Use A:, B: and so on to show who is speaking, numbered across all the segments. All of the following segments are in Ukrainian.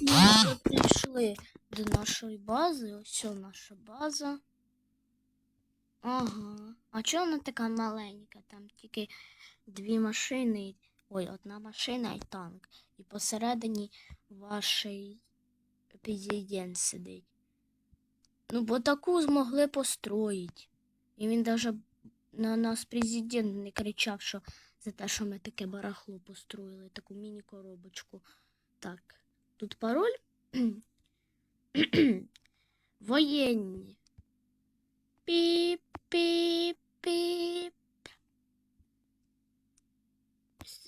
A: Ми вже прийшли до нашої бази. Ось наша база. Ага. А чого вона така маленька? Там тільки дві машини. Ой, одна машина і танк. І посередині ваший президент сидить. Ну, бо таку змогли построїти. І він даже на нас президент не кричав, що за те, що ми таке барахло построїли, таку міні-коробочку. Так, тут пароль. Воєнні. Піп, піп, піп.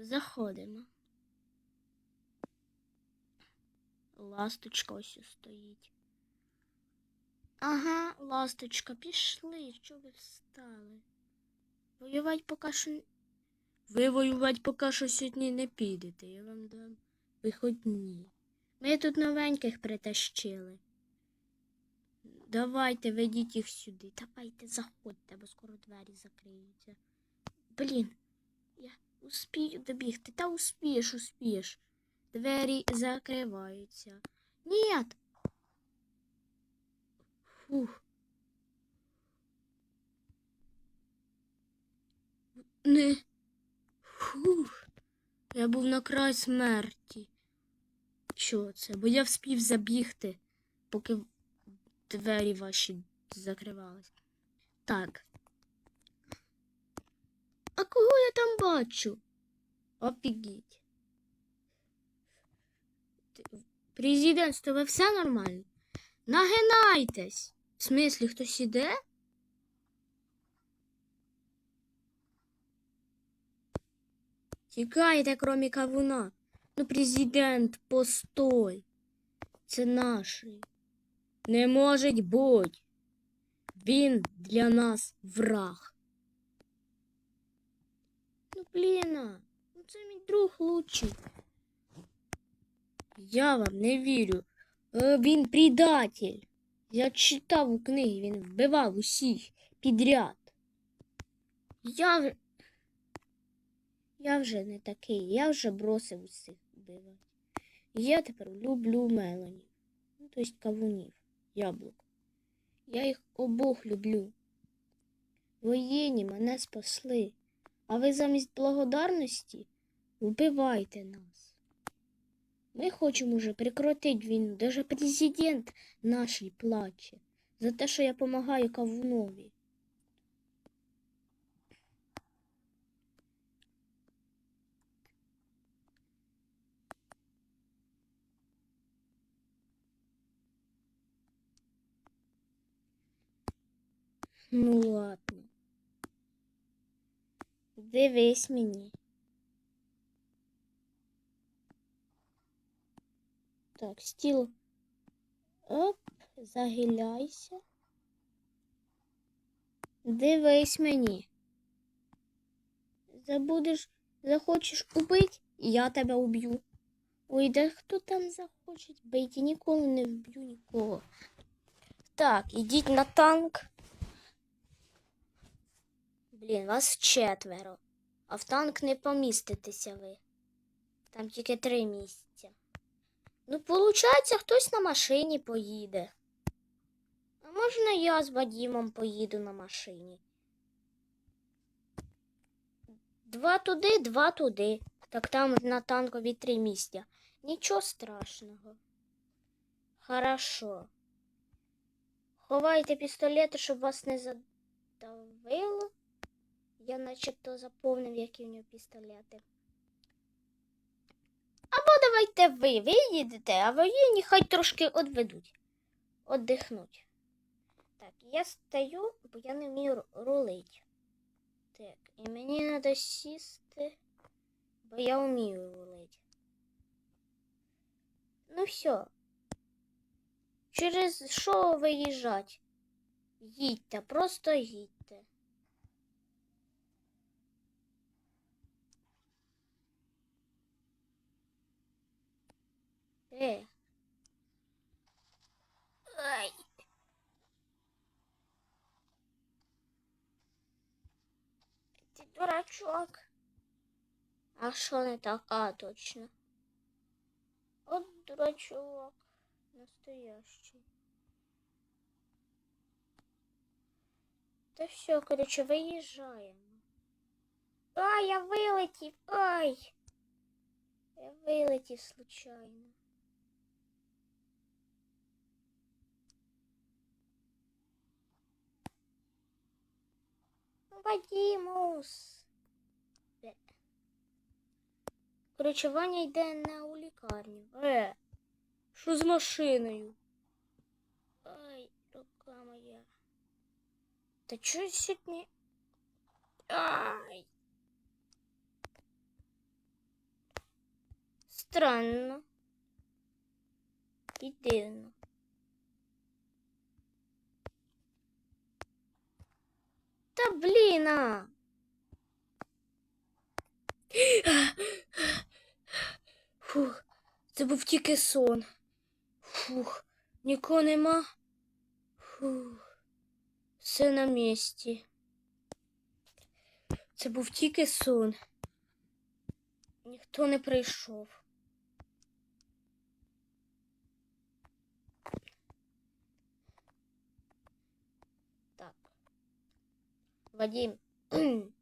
A: Заходимо. Ласточка ось стоїть. Ага, ласточка, пішли, що ви встали? Воювати поки що. Ви воювати поки що сьогодні не підете, я вам дам виходні. Ми тут новеньких притащили. Давайте, ведіть їх сюди. Давайте, заходьте, бо скоро двері закриються. Блін, я успію добігти. Та успієш, успієш. Двері закриваються. Ні. Фух. Не. Фух. Я був на край смерті. Що це? Бо я вспів забігти, поки двері ваші закривались. Так. А кого я там бачу? Офігеть. Ти- Президент, з тебе все нормально? Нагинайтесь. В смислі, хтось іде? Тікайте, кромі кавуна. Ну, президент, постой. Це наший. Не може бути. Він для нас враг. Ну, блін, ну це мій друг лучший. Я вам не вірю. Е, Він предатель. Я читав у книгі, він вбивав усіх підряд. Я, я вже не такий, я вже бросив усіх вбивати. Я тепер люблю Мелані. Ну, тобто кавунів, яблук. Я їх обох люблю. Воєнні мене спасли, а ви замість благодарності вбивайте нас. Ми хочемо вже прекратити війну. Даже президент наш плаче за те, що я допомагаю кавунові. Ну ладно. Дивись мені. Так, стіл. Оп, загиляйся. Дивись мені. Забудеш, захочеш убити, я тебе уб'ю. Ой, да хто там захоче бити? Ніколи не вб'ю нікого. Так, ідіть на танк. Блін, вас четверо. А в танк не поміститеся ви. Там тільки три місця. Ну, получається, хтось на машині поїде. А можна я з Вадімом поїду на машині? Два туди, два туди. Так там на танкові три місця. Нічого страшного. Хорошо. Ховайте пістолети, щоб вас не задавило. Я начебто заповнив, які в нього пістолети. Або давайте ви виїдете, а воєнні хай трошки одведуть. Отдихнуть. Так, я стою, бо я не вмію ру- рулить. Так, і мені треба сісти, бо я вмію рулити. Ну все. Через що виїжджать? Їдьте, просто їдьте. Е. Ай. Ти дурачок. А що не так? А, точно. От дурачок. Настоящий. Та все, короче, виїжджаємо. А, я вилетів. Ай! Я вилетів случайно. Вадімус. Бе. Короче, Ваня йде на у лікарню. Е, що з машиною? Ай, рука моя. Та чого сьогодні? Ай. Странно. І дивно. Та блін, а. Фух, це був тільки сон. Фух, нікого нема. Фух, все на місці. Це був тільки сон. Ніхто не прийшов. Вадим,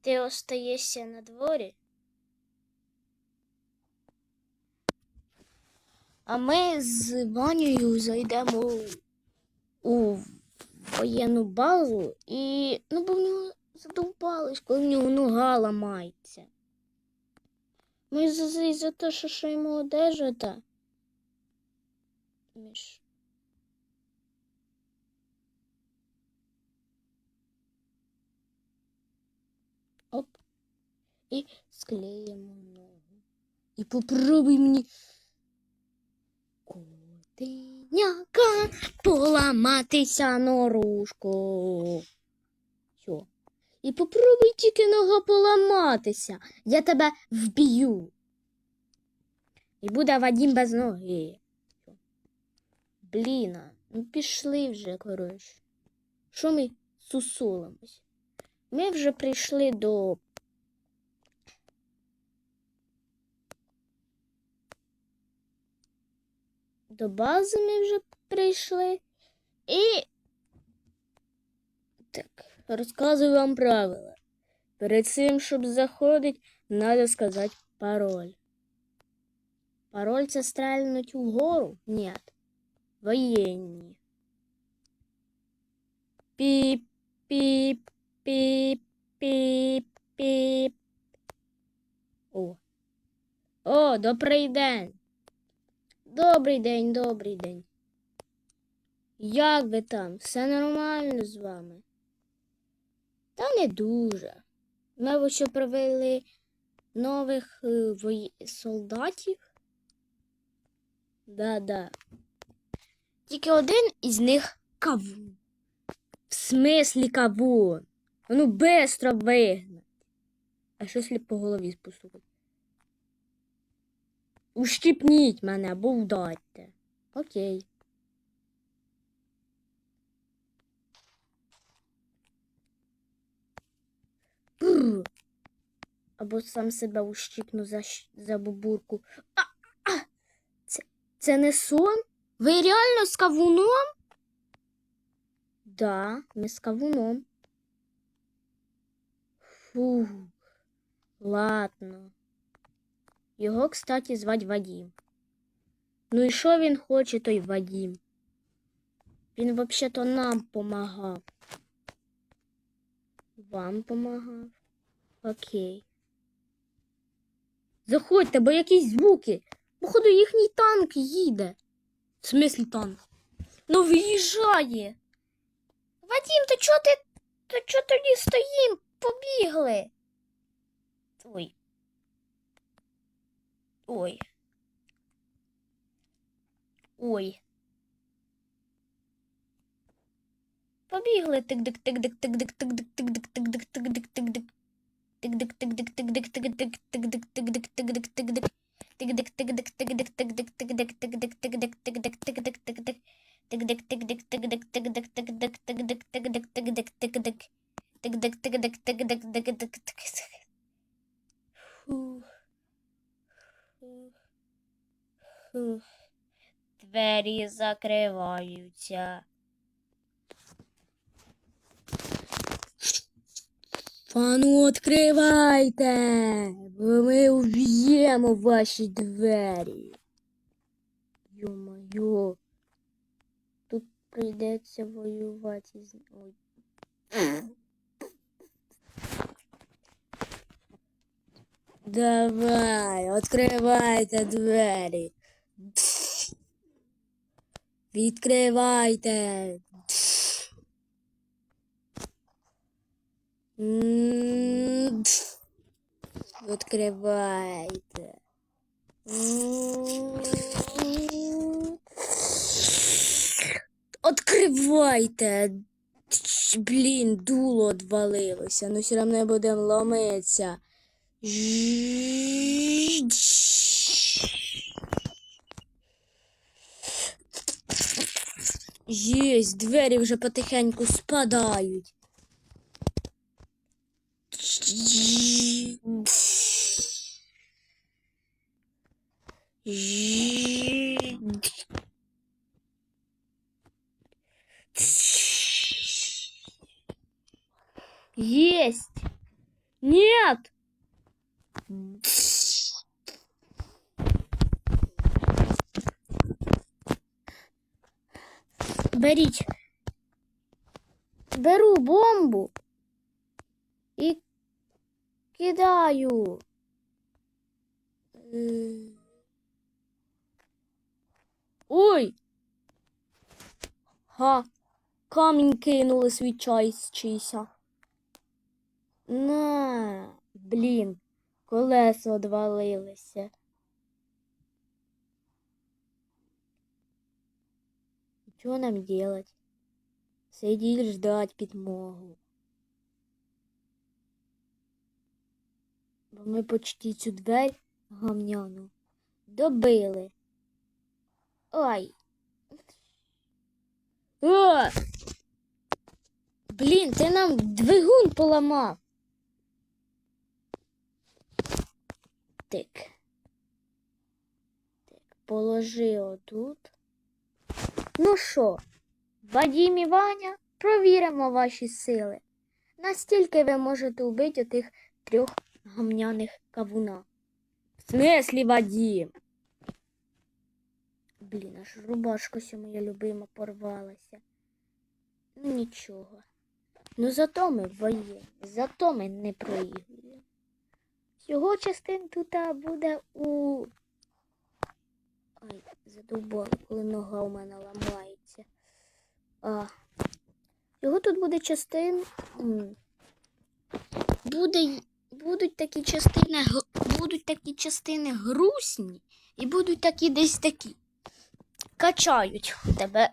A: ти остаєшся на дворі? А ми з Ванею зайдемо у воєнну базу і ну бо в нього задовбались, коли в нього нога ламається. Ми за, за те, що, що йому одежа та. Між. І склеїмо ногу. І попробуй мені котеняка поламатися норушку. Все. І попробуй тільки нога поламатися. Я тебе вб'ю. І буде Вадім без ноги. Бліна, ну пішли вже, коротше. Що ми сусолимось? Ми вже прийшли до. До бази ми вже прийшли. І. Так, розказую вам правила. Перед цим, щоб заходити, треба сказати пароль. Пароль це стрельнуть вгору? Ні. Воєнні. Піп, піп, піп, піп, піп. О. О, добрий день. Добрий день, добрий день. Як ви там? Все нормально з вами? Та не дуже. Ми ось що привели нових е, вої... солдатів. Да-да. Тільки один із них кавун. В смислі кавун? А Ну, бистро вигнать. А що слід по голові спустукати? Ущипніть мене або вдайте. Окей. Бррр. Або сам себе ущипну за, за бубурку. А, а! Це, це не сон? Ви реально з кавуном? Да, ми з кавуном. Фу. Ладно. Його, кстати, звать Вадим. Ну і що він хоче, той Вадим? Він взагалі-то нам помагав. Вам помагав. Окей. Заходьте, бо якісь звуки. Походу, їхній танк їде. В смислі танк? Ну виїжджає. Вадим, то чого ти. То чого тоді стоїм? Побігли. Ой. Ой. Ой. Побігли тик-дик, тик-дик, Двері закриваються. А ну відкривайте, бо ми уб'ємо ваші двері. Йо-моє. Тут прийдеться воювати з. Ой. Давай, відкривайте двері. Відкривайте. Відкривайте. Відкривайте. Блін, дуло відвалилося. Ну все одно будемо ломитися. Єсть, двері вже потихеньку спадають. Есть! Нет! Беріть. Беру бомбу і кидаю. Ой! Га, камінь кинули свій чайсь чийся. На, блін, колеса одвалилися. Что нам делать? Сидеть ждать підмогу. Бо ми почти цю дверь гамняну добили. Ой. О! Блін, ти нам двигун поламав. Так. Так, положи отут. Ну що, Вадім і Ваня, провіримо ваші сили. Настільки ви можете вбити отих трьох гамняних кавуна. В смислі, Вадім? Блін, аж рубашка ся моя любима порвалася. Ну нічого. Ну зато ми воюємо, зато ми не проігруємо. Його частин тут буде у. Ай, задовбало, коли нога у мене ламається. А. Його тут буде частин. Буде, будуть такі частини, будуть такі частини грустні і будуть такі десь такі. Качають тебе.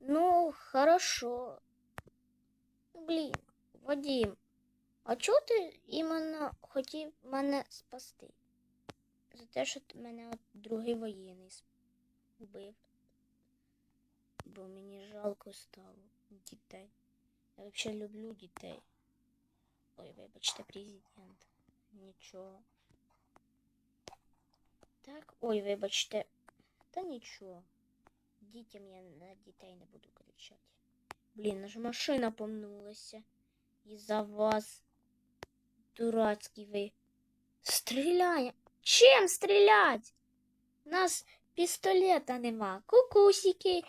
A: Ну, хорошо. Блін, Вадим, а чого ти іменно хотів мене спасти? За те, що мене от другий воєнний вбив. Бо мені жалко стало дітей. Я взагалі люблю дітей. Ой, вибачте, президент. Нічого. Так, ой, вибачте. Та нічого. Дітям я на дітей не буду кричати. Блін, аж машина помнулася. Із-за вас. Дурацький ви. Стріляє. Чим стрілять? У нас пістолета нема. Кукусики.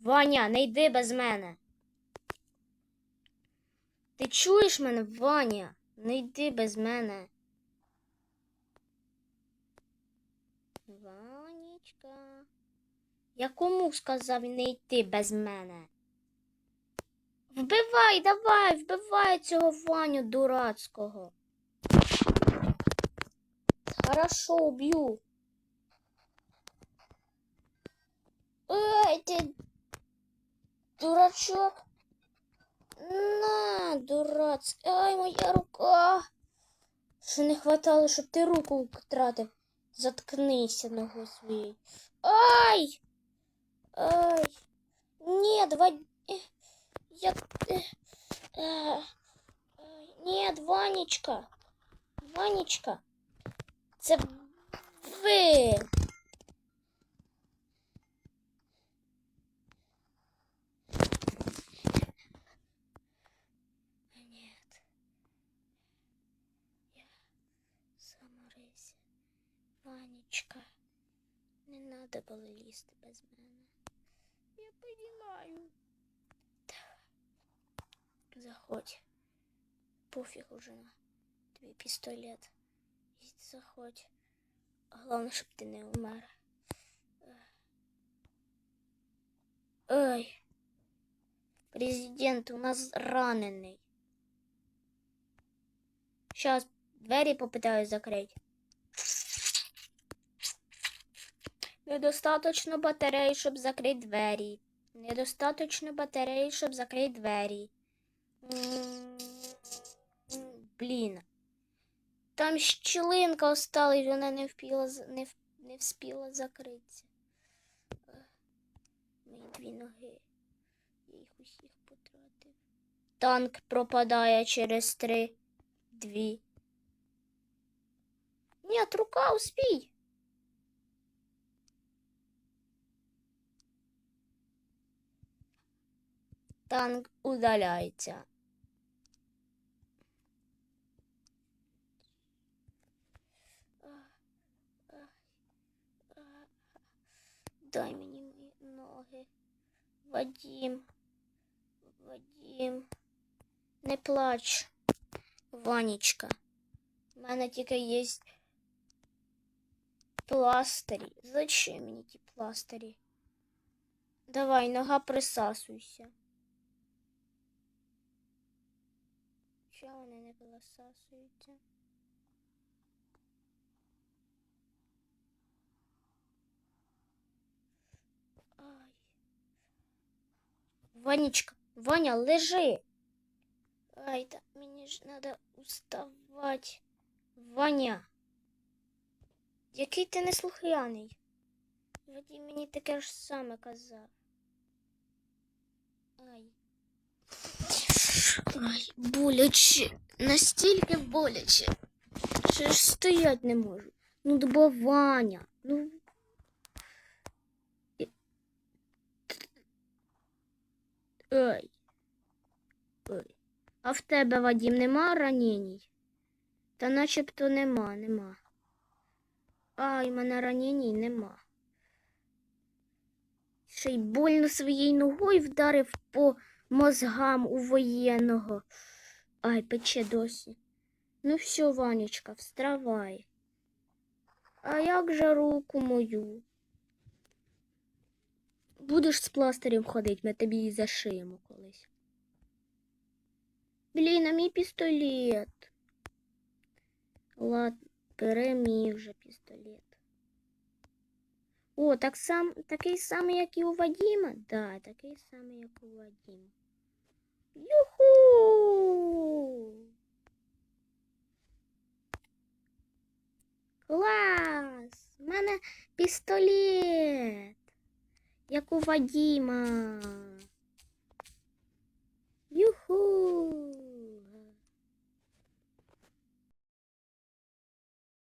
A: Ваня, не йди без мене. Ти чуєш мене, Ваня? Не йди без мене. Ванечка. Я кому сказав не йти без мене? Вбивай, давай, вбивай цього Ваню дурацького. Хорошо, убью. Ой, ты дурачок. На, дурацький. Ай, моя рука. Що не хватало, щоб ти руку втратив. Заткнися ногою своєю. Ай! Ай! Нет, Вань... Я... э, э, ай, Нет, Ванечка. Ванечка. Це ви. Ванечка, не надо было лізти без мене. Я понимаю. Давай. Заходь. Пофиг уже на твій пистолет. Ідь, Заходь. Головне, щоб ти не умер. Ой. Президент у нас ранений. Сейчас двері попитаю закрити. Недостаточно батареї, щоб закрити двері. Недостаточно батареї, щоб закрити двері. Блін. Там щілинка осталась, вона не впіла, не, не вспіла закритися. Мої дві ноги. Я їх усіх потратив. Танк пропадає через три, дві. Ні, рука успій. Танк удаляється. Дай мені мої ноги. Вадім. Вадім. Не плач. Ванечка. У мене тільки є пластирі. Зачем мені ті пластирі? Давай, нога присасуйся. Чого вони не присасуються? Ванечка, Ваня, лежи. Ай, да мені ж треба уставати. Ваня. Який ти неслухняний? Водій мені таке ж саме казав. Ай. Ай, боляче. Настільки боляче. Що ж стоять не можу. Ну, бо Ваня. Ну. І- Ой. Ой. А в тебе, Вадім, нема раненій? Та начебто нема, нема. Ай, мене раненій нема. Ще й больно своєю ногою вдарив по мозгам у воєнного. Ай, пече досі. Ну все, Ванечка, вставай. А як же руку мою? Будеш з пластирем ходити, ми тобі її зашиємо колись. Блін, а мій пістолет. Ладно, бере мій вже пістолет. О, так сам, такий самий, як і у Вадима? Да, такий самий, як у Вадима. Юху! Клас! У мене пістолет, як у Вадима. Юху!